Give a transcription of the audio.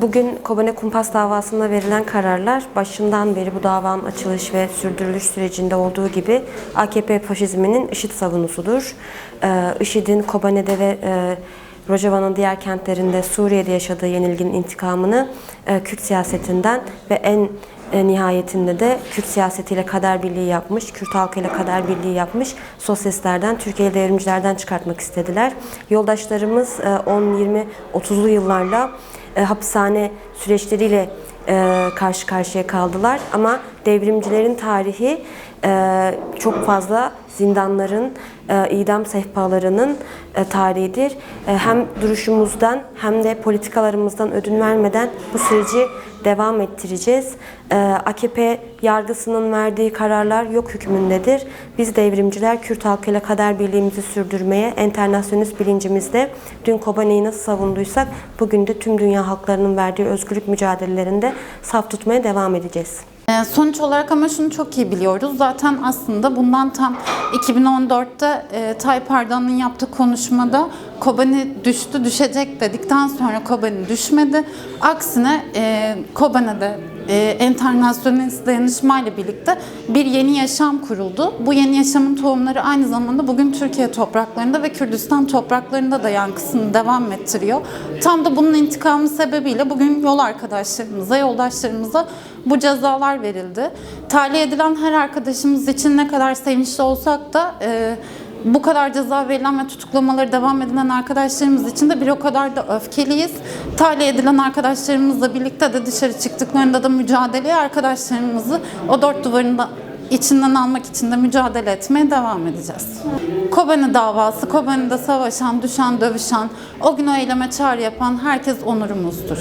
Bugün Kobane Kumpas davasında verilen kararlar başından beri bu davanın açılış ve sürdürülüş sürecinde olduğu gibi AKP faşizminin IŞİD savunusudur. Ee, IŞİD'in Kobane'de ve e, Rojava'nın diğer kentlerinde Suriye'de yaşadığı yenilginin intikamını e, Kürt siyasetinden ve en e, nihayetinde de Kürt siyasetiyle kader birliği yapmış, Kürt halkıyla kader birliği yapmış sosyalistlerden, Türkiye devrimcilerden çıkartmak istediler. Yoldaşlarımız e, 10, 20, 30'lu yıllarla e, hapishane süreçleriyle e, karşı karşıya kaldılar. Ama devrimcilerin tarihi e, çok fazla zindanların, e, idam sehpalarının e, tarihidir. Hem duruşumuzdan hem de politikalarımızdan ödün vermeden bu süreci devam ettireceğiz. E, AKP yargısının verdiği kararlar yok hükmündedir. Biz devrimciler Kürt halkıyla kader birliğimizi sürdürmeye, enternasyonist bilincimizle dün Kobane'yi nasıl savunduysak bugün de tüm dünya halklarının verdiği özgürlük mücadelelerinde saf tutmaya devam edeceğiz. Ee, Sonuç olarak ama şunu çok iyi biliyoruz. Zaten aslında bundan tam 2014'te e, Tayyip Erdoğan'ın yaptığı konuşmada Kobani düştü, düşecek dedikten sonra Kobani düşmedi. Aksine e, Kobane'de e, enternasyonist dayanışmayla birlikte bir yeni yaşam kuruldu. Bu yeni yaşamın tohumları aynı zamanda bugün Türkiye topraklarında ve Kürdistan topraklarında da yankısını devam ettiriyor. Tam da bunun intikamı sebebiyle bugün yol arkadaşlarımıza, yoldaşlarımıza bu cezalar verildi. Tahliye edilen her arkadaşımız için ne kadar sevinçli olsak da e, bu kadar ceza verilen ve tutuklamaları devam edilen arkadaşlarımız için de bir o kadar da öfkeliyiz. Tahliye edilen arkadaşlarımızla birlikte de dışarı çıktıklarında da mücadeleye arkadaşlarımızı o dört duvarın da içinden almak için de mücadele etmeye devam edeceğiz. Kobani davası, Kobani'de savaşan, düşen, dövüşen, o gün o eyleme çağrı yapan herkes onurumuzdur.